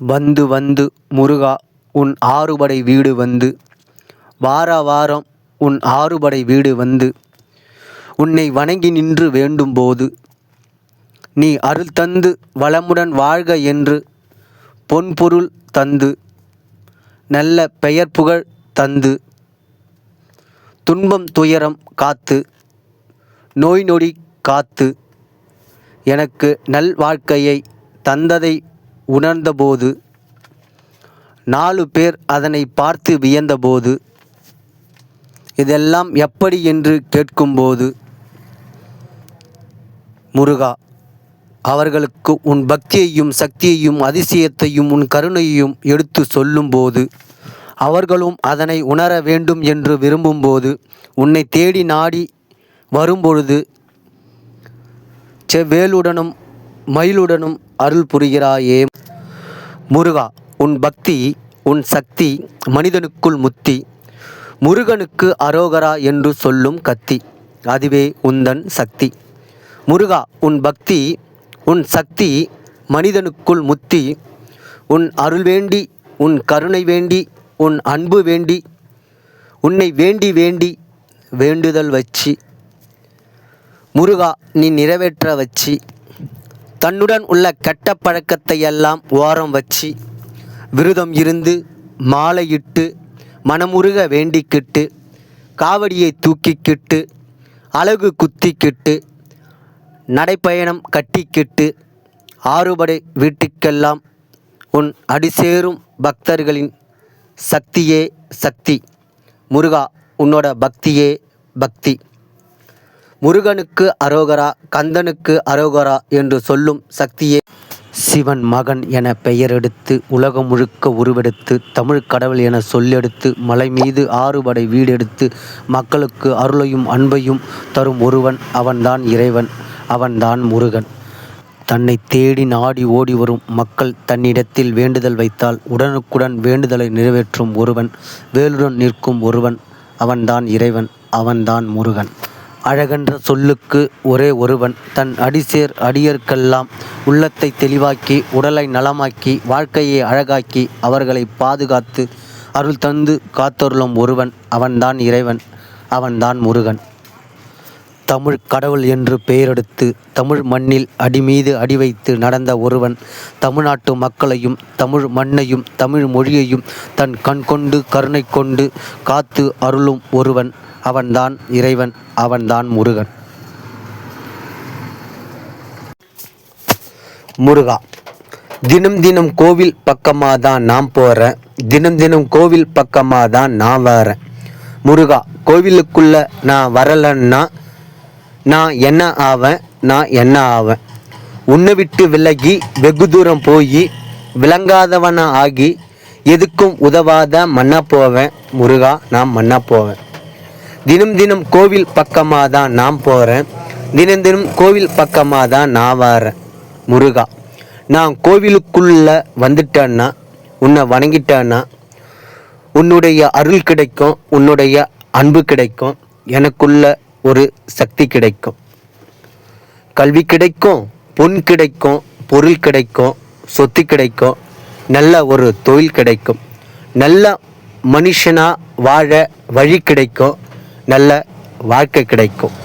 வந்து வந்து முருகா உன் ஆறுபடை வீடு வந்து. வார வாரம் உன் ஆறுபடை வீடு வந்து. உன்னை வணங்கி நின்று வேண்டும்போது நீ அருள் தந்து வளமுடன் வாழ்க என்று பொன்பொருள் தந்து. நல்ல பெயர் புகழ் தந்து. துன்பம் துயரம் காத்து. நோய் நொடி காத்து. எனக்கு நல் வாழ்க்கையை தந்ததை உணர்ந்தபோது நாலு பேர் அதனை பார்த்து வியந்தபோது இதெல்லாம் எப்படி என்று கேட்கும்போது முருகா அவர்களுக்கு உன் பக்தியையும் சக்தியையும் அதிசயத்தையும் உன் கருணையையும் எடுத்து சொல்லும்போது அவர்களும் அதனை உணர வேண்டும் என்று விரும்பும்போது உன்னை தேடி நாடி வரும்பொழுது செவ்வேலுடனும் மயிலுடனும் அருள் புரிகிறாயே. முருகா உன் பக்தி உன் சக்தி மனிதனுக்குள் முத்தி முருகனுக்கு அரோகரா என்று சொல்லும் கத்தி அதுவே உந்தன் சக்தி. முருகா உன் பக்தி உன் சக்தி மனிதனுக்குள் முத்தி உன் அருள் வேண்டி உன் கருணை வேண்டி உன் அன்பு வேண்டி உன்னை வேண்டி வேண்டி வேண்டுதல் வச்சு. முருகா நீ நிறைவேற்ற வச்சு. தன்னுடன் உள்ள கெட்ட பழக்கத்தை எல்லாம் ஓரம் வச்சு விரதம் இருந்து மாலையிட்டு மனமுருக வேண்டிக்கிட்டு காவடியை தூக்கிக்கிட்டு அழகு குத்திக்கிட்டு நடைப்பயணம் கட்டிக்கிட்டு ஆறுபடை வீட்டுக்கெல்லாம் உன் அடிசேரும் பக்தர்களின் சக்தியே சக்தி. முருகா உன்னோட பக்தியே பக்தி. முருகனுக்கு அரோகரா கந்தனுக்கு அரோகரா என்று சொல்லும் சக்தியே. சிவன் மகன் என பெயரெடுத்து உலகம் முழுக்க உருவெடுத்து தமிழ் கடவுள் என சொல்லெடுத்து மலை மீது ஆறுபடை வீடெடுத்து மக்களுக்கு அருளையும் அன்பையும் தரும் ஒருவன் அவன்தான் இறைவன் அவன்தான் முருகன். தன்னை தேடி நாடி ஓடி வரும் மக்கள் தன்னிடத்தில் வேண்டுதல் வைத்தால் உடனுக்குடன் வேண்டுதலை நிறைவேற்றும் ஒருவன் வேலுடன் நிற்கும் ஒருவன் அவன்தான் இறைவன் அவன்தான் முருகன். அழகென்ற சொல்லுக்கு ஒரே ஒருவன். தன் அடிசேர் அடியர்க்கெல்லாம் உள்ளத்தை தெளிவாக்கி உடலை நலமாக்கி வாழ்க்கையை அழகாக்கி அவர்களை பாதுகாத்து அருள் தந்து காத்தருளும் ஒருவன். அவன்தான் இறைவன் அவன்தான் முருகன். தமிழ் கடவுள் என்று பெயரெடுத்து தமிழ் மண்ணில் அடிமீது அடி வைத்து நடந்த ஒருவன். தமிழ்நாட்டு மக்களையும் தமிழ் மண்ணையும் தமிழ் மொழியையும் தன் கண் கொண்டு கருணை கொண்டு காத்து அருளும் ஒருவன். அவன்தான் இறைவன் அவன்தான் முருகன். முருகா தினம் தினம் கோவில் பக்கமாக தான் நான் போகிறேன் தினம் தினம் கோவில் பக்கமாக தான் நான் வரேன். முருகா கோவிலுக்குள்ள நான் வரலன்னா நான் என்ன ஆவேன்? நான் என்ன ஆவேன்? உன்னை விட்டு விலகி வெகு தூரம் போய் விளங்காதவனாக ஆகி எதுக்கும் உதவாத மன்னா போவேன். முருகா நான் மன்னா போவேன். தினம் தினம் கோவில் பக்கமாக தான் நான் போகிறேன் தினம் தினம் கோவில் பக்கமாக தான் நான் வரேன். முருகா நான் கோவிலுக்குள்ளே வந்துட்டேன்னா உன்னை வணங்கிட்டேன்னா உன்னுடைய அருள் கிடைக்கும் உன்னுடைய அன்பு கிடைக்கும் எனக்குள்ள ஒரு சக்தி கிடைக்கும். கல்வி கிடைக்கும் பொன் கிடைக்கும் பொருள் கிடைக்கும் சொத்து கிடைக்கும் நல்ல ஒரு தொழில் கிடைக்கும். நல்ல மனுஷனாக வாழ வழி கிடைக்கும். நல்ல வாழ்க்கை கிடைக்கும்.